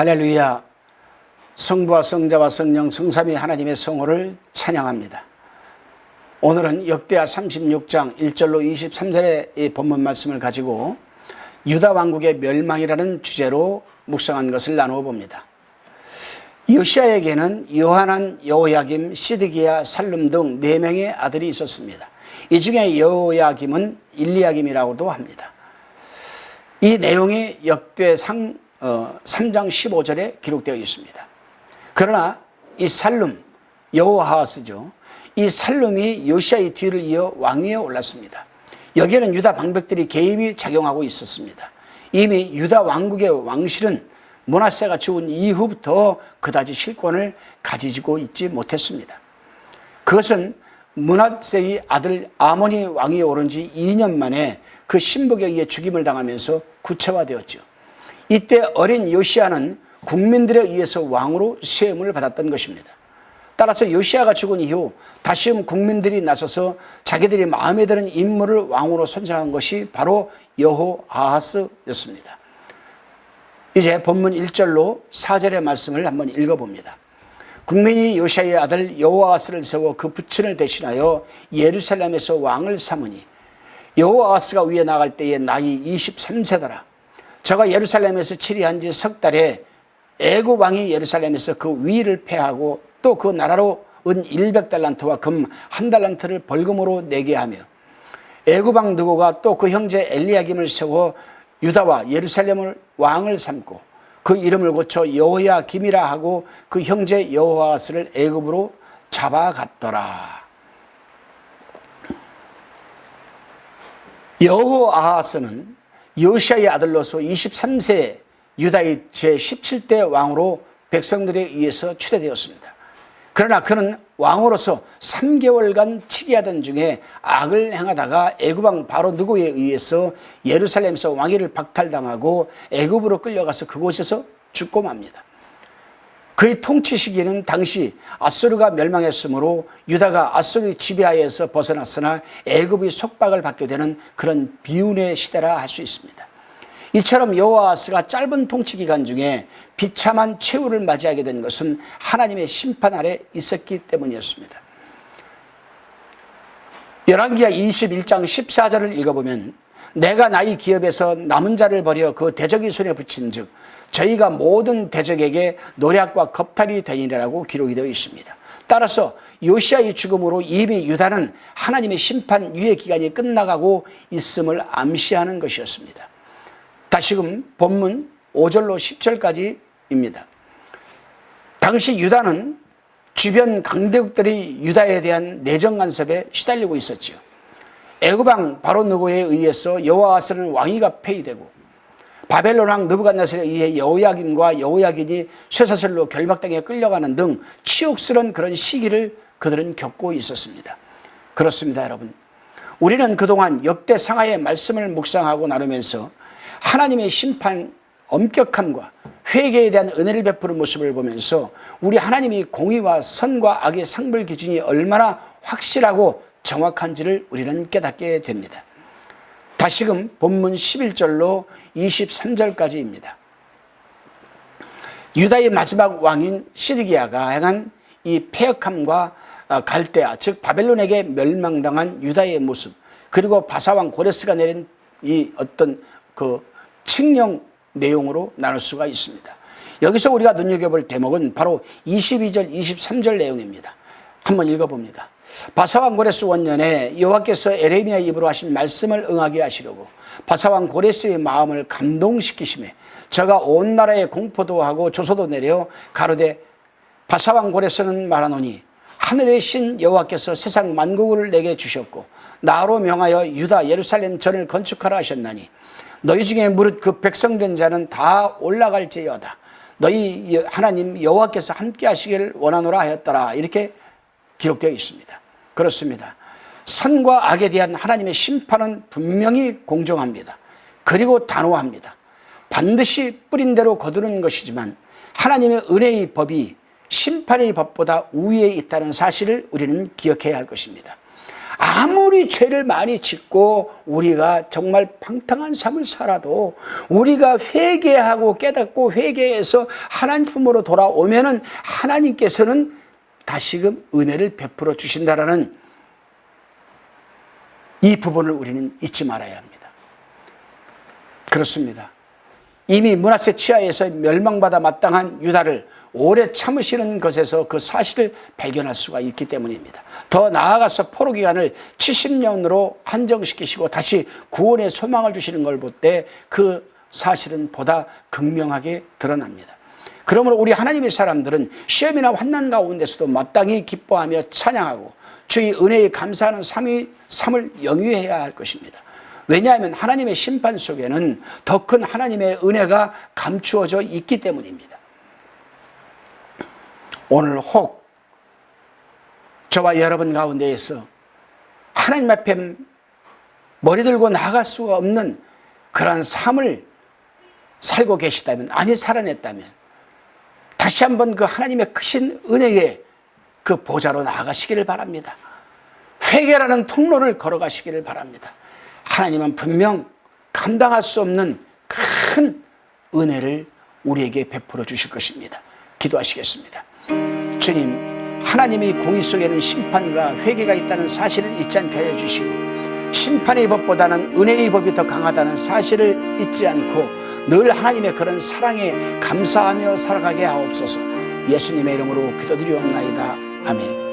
할렐루야. 성부와 성자와 성령 성삼위 하나님의 성호를 찬양합니다. 오늘은 역대하 36장 1절로 23절의 이 본문 말씀을 가지고 유다 왕국의 멸망이라는 주제로 묵상한 것을 나누어 봅니다. 요시아에게는 요하난, 여호야김, 시드기야, 살룸 등네 명의 아들이 있었습니다. 이 중에 여호야김은 일리야김이라고도 합니다. 이 내용이 역대상 어, 3장 15절에 기록되어 있습니다. 그러나 이 살룸 여호하스죠. 이 살룸이 요시아의 뒤를 이어 왕위에 올랐습니다. 여기에는 유다 방백들이 개입이 작용하고 있었습니다. 이미 유다 왕국의 왕실은 문하세가 죽은 이후부터 그다지 실권을 가지고 있지 못했습니다. 그것은 문하세의 아들 아모니 왕이 오른 지 2년 만에 그 신복에 의해 죽임을 당하면서 구체화되었죠. 이때 어린 요시아는 국민들에 의해서 왕으로 세움을 받았던 것입니다. 따라서 요시아가 죽은 이후 다시금 국민들이 나서서 자기들이 마음에 드는 인물을 왕으로 선정한 것이 바로 여호 아하스였습니다. 이제 본문 1절로 4절의 말씀을 한번 읽어봅니다. 국민이 요시아의 아들 여호아스를 세워 그 부친을 대신하여 예루살렘에서 왕을 삼으니 여호아스가 위에 나갈 때에 나이 23세더라. 저가 예루살렘에서 치리한 지 석 달에 애굽 왕이 예루살렘에서 그 위를 패하고 또 그 나라로 은 100달란트와 금 한 달란트를 벌금으로 내게 하며 애굽 왕 느고가 또 그 형제 엘리야김을 세워 유다와 예루살렘을 왕을 삼고 그 이름을 고쳐 여호야 김이라 하고 그 형제 여호아스를 애굽으로 잡아갔더라. 여호아하스는 요시아의 아들로서 23세 유다의 제17대 왕으로 백성들에 의해서 추대되었습니다. 그러나 그는 왕으로서 3개월간 치리하던 중에 악을 행하다가 애굽왕 바로 누구에 의해서 예루살렘에서 왕위를 박탈당하고 애굽으로 끌려가서 그곳에서 죽고 맙니다. 그의 통치 시기는 당시 아수르가 멸망했으므로 유다가 아수르의 지배하에서 벗어났으나 애굽의 속박을 받게 되는 그런 비운의 시대라 할 수 있습니다. 이처럼 여호아스가 짧은 통치 기간 중에 비참한 최후를 맞이하게 된 것은 하나님의 심판 아래 있었기 때문이었습니다. 열왕기하 21장 14절을 읽어보면 내가 나의 기업에서 남은 자를 버려 그 대적의 손에 붙인즉 저희가 모든 대적에게 노략과 겁탈이 되니라고 기록이 되어 있습니다. 따라서 요시아의 죽음으로 이미 유다는 하나님의 심판 유예 기간이 끝나가고 있음을 암시하는 것이었습니다. 다시금 본문 5절로 10절까지입니다. 당시 유다는 주변 강대국들이 유다에 대한 내정 간섭에 시달리고 있었지요. 애굽왕 바로 누구에 의해서 여호와스는 왕위가 폐위되고 바벨론 왕 느부갓네살에 의해 여호야김과 여호야긴이 쇠사슬로 결박당해 끌려가는 등 치욕스러운 그런 시기를 그들은 겪고 있었습니다. 그렇습니다, 여러분. 우리는 그동안 역대 상하의 말씀을 묵상하고 나누면서 하나님의 심판 엄격함과 회개에 대한 은혜를 베푸는 모습을 보면서 우리 하나님이 공의와 선과 악의 상불 기준이 얼마나 확실하고 정확한지를 우리는 깨닫게 됩니다. 다시금 본문 11절로 23절까지입니다. 유다의 마지막 왕인 시드기야가 행한 이 폐역함과 갈대아 즉 바벨론에게 멸망당한 유다의 모습 그리고 바사왕 고레스가 내린 이 어떤 그 칙령 내용으로 나눌 수가 있습니다. 여기서 우리가 눈여겨볼 대목은 바로 22절, 23절 내용입니다. 한번 읽어봅니다. 바사왕 고레스 원년에 여호와께서 에레미야 입으로 하신 말씀을 응하게 하시려고 바사왕 고레스의 마음을 감동시키심에 저가 온 나라에 공포도 하고 조소도 내려 가로되 바사왕 고레스는 말하노니 하늘의 신 여호와께서 세상 만국을 내게 주셨고 나로 명하여 유다 예루살렘 전을 건축하라 하셨나니 너희 중에 무릇 그 백성된 자는 다 올라갈지어다. 너희 하나님 여호와께서 함께 하시길 원하노라 하였더라. 이렇게 기록되어 있습니다. 그렇습니다. 선과 악에 대한 하나님의 심판은 분명히 공정합니다. 그리고 단호합니다. 반드시 뿌린 대로 거두는 것이지만 하나님의 은혜의 법이 심판의 법보다 우위에 있다는 사실을 우리는 기억해야 할 것입니다. 아무리 죄를 많이 짓고 우리가 정말 방탕한 삶을 살아도 우리가 회개하고 깨닫고 회개해서 하나님 품으로 돌아오면은 하나님께서는 다시금 은혜를 베풀어 주신다라는 이 부분을 우리는 잊지 말아야 합니다. 그렇습니다. 이미 문하세 치하에서 멸망받아 마땅한 유다를 오래 참으시는 것에서 그 사실을 발견할 수가 있기 때문입니다. 더 나아가서 포로 기간을 70년으로 한정시키시고 다시 구원의 소망을 주시는 걸 볼 때 그 사실은 보다 극명하게 드러납니다. 그러므로 우리 하나님의 사람들은 시험이나 환난 가운데서도 마땅히 기뻐하며 찬양하고 주의 은혜에 감사하는 삶이, 삶을 영위해야 할 것입니다. 왜냐하면 하나님의 심판 속에는 더 큰 하나님의 은혜가 감추어져 있기 때문입니다. 오늘 혹 저와 여러분 가운데에서 하나님 앞에 머리 들고 나갈 수가 없는 그런 삶을 살고 계시다면, 아니 살아냈다면, 다시 한번 그 하나님의 크신 은혜에 그 보좌로 나아가시기를 바랍니다. 회개라는 통로를 걸어가시기를 바랍니다. 하나님은 분명 감당할 수 없는 큰 은혜를 우리에게 베풀어 주실 것입니다. 기도하시겠습니다. 주님, 하나님의 공의 속에는 심판과 회개가 있다는 사실을 잊지 않게 하여 주시고 심판의 법보다는 은혜의 법이 더 강하다는 사실을 잊지 않고 늘 하나님의 그런 사랑에 감사하며 살아가게 하옵소서 예수님의 이름으로 기도드리옵나이다. 아멘.